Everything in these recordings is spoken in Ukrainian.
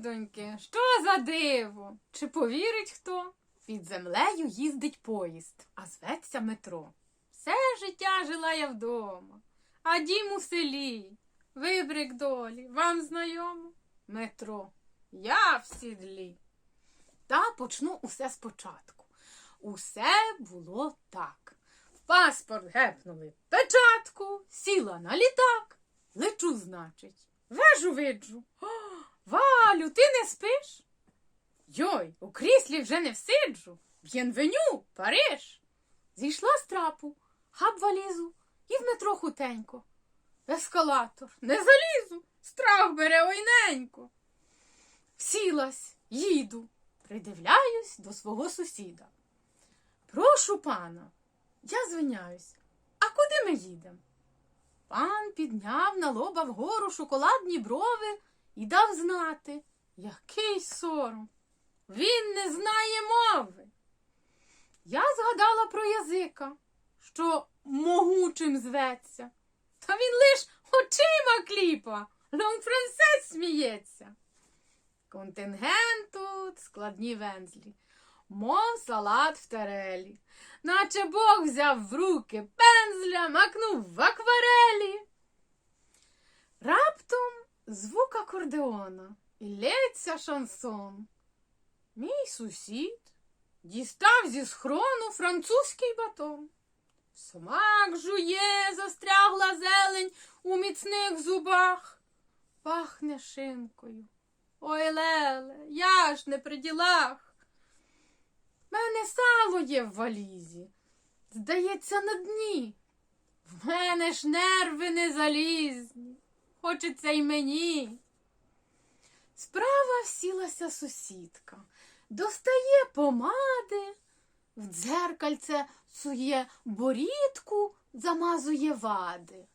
людоньки, що за диво? Чи повірить хто? Під землею їздить поїзд, а зветься метро. Все життя жила я вдома, а дім у селі. Вибрик долі, вам знайомо? Метро. Я в сідлі. Та почну усе спочатку. Усе було так. Паспорт гепнули печатку, сіла на літак. Лечу, значить, вежу виджу. О, Валю, ти не спиш? Йой, у кріслі вже не всиджу. Б'єнвеню, Париж. Зійшла з трапу, хаб валізу і в метро хутенько. Ескалатор, не залізу, страх бере ойненько. Сілась, їду, придивляюсь до свого сусіда. Прошу пана, я звиняюсь, а куди ми їдемо? Пан підняв на лоба вгору шоколадні брови і дав знати, який сором. Він не знає мови. Я згадала про язика, що могучим зветься. Та він лиш очима кліпа, лонг-францез сміється. Контингент тут складні вензлі, мов салат в тарелі, наче Бог взяв в руки пензля, макнув в акварелі. Раптом звук акордеона і лється шансон. Мій сусід дістав зі схрону французький батон. Смак жує, застрягла зелень у міцних зубах. Пахне шинкою. Ой, Леле, я ж не при ділах. Мене сало є в валізі. Здається, на дні. В мене ж нерви не залізні. Хочеться й мені. Справа сілася сусідка, достає помади, в дзеркальце сує борідку, замазує вади.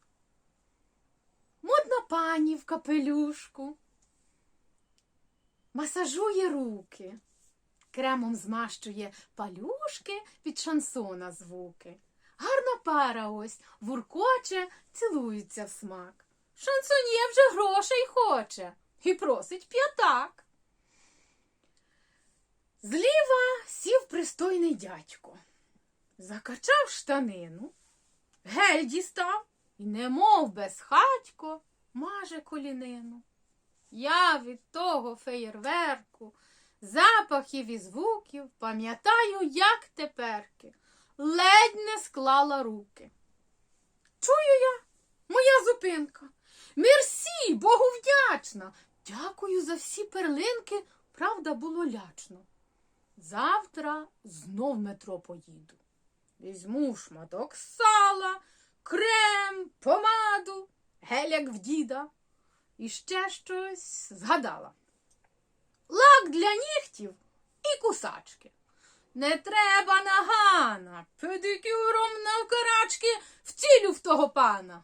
Модна пані в капелюшку, масажує руки, кремом змащує палюшки під шансона звуки. Гарна пара ось вуркоче, цілується в смак. Шансонє вже грошей хоче і просить п'ятак. Зліва сів пристойний дядько, закачав штанину, гель дістав і, немов безхатько, маже колінину. Я від того феєрверку, запахів і звуків пам'ятаю, як теперки, ледь не склала руки. Чую я. Мерсі, Богу вдячна. Дякую за всі перлинки, правда, було лячно. Завтра знов метро поїду. Візьму шматок сала, крем, помаду, геляк в діда. І ще щось згадала. Лак для нігтів і кусачки. Не треба нагана, педикюром навкарачки вцілю в того пана.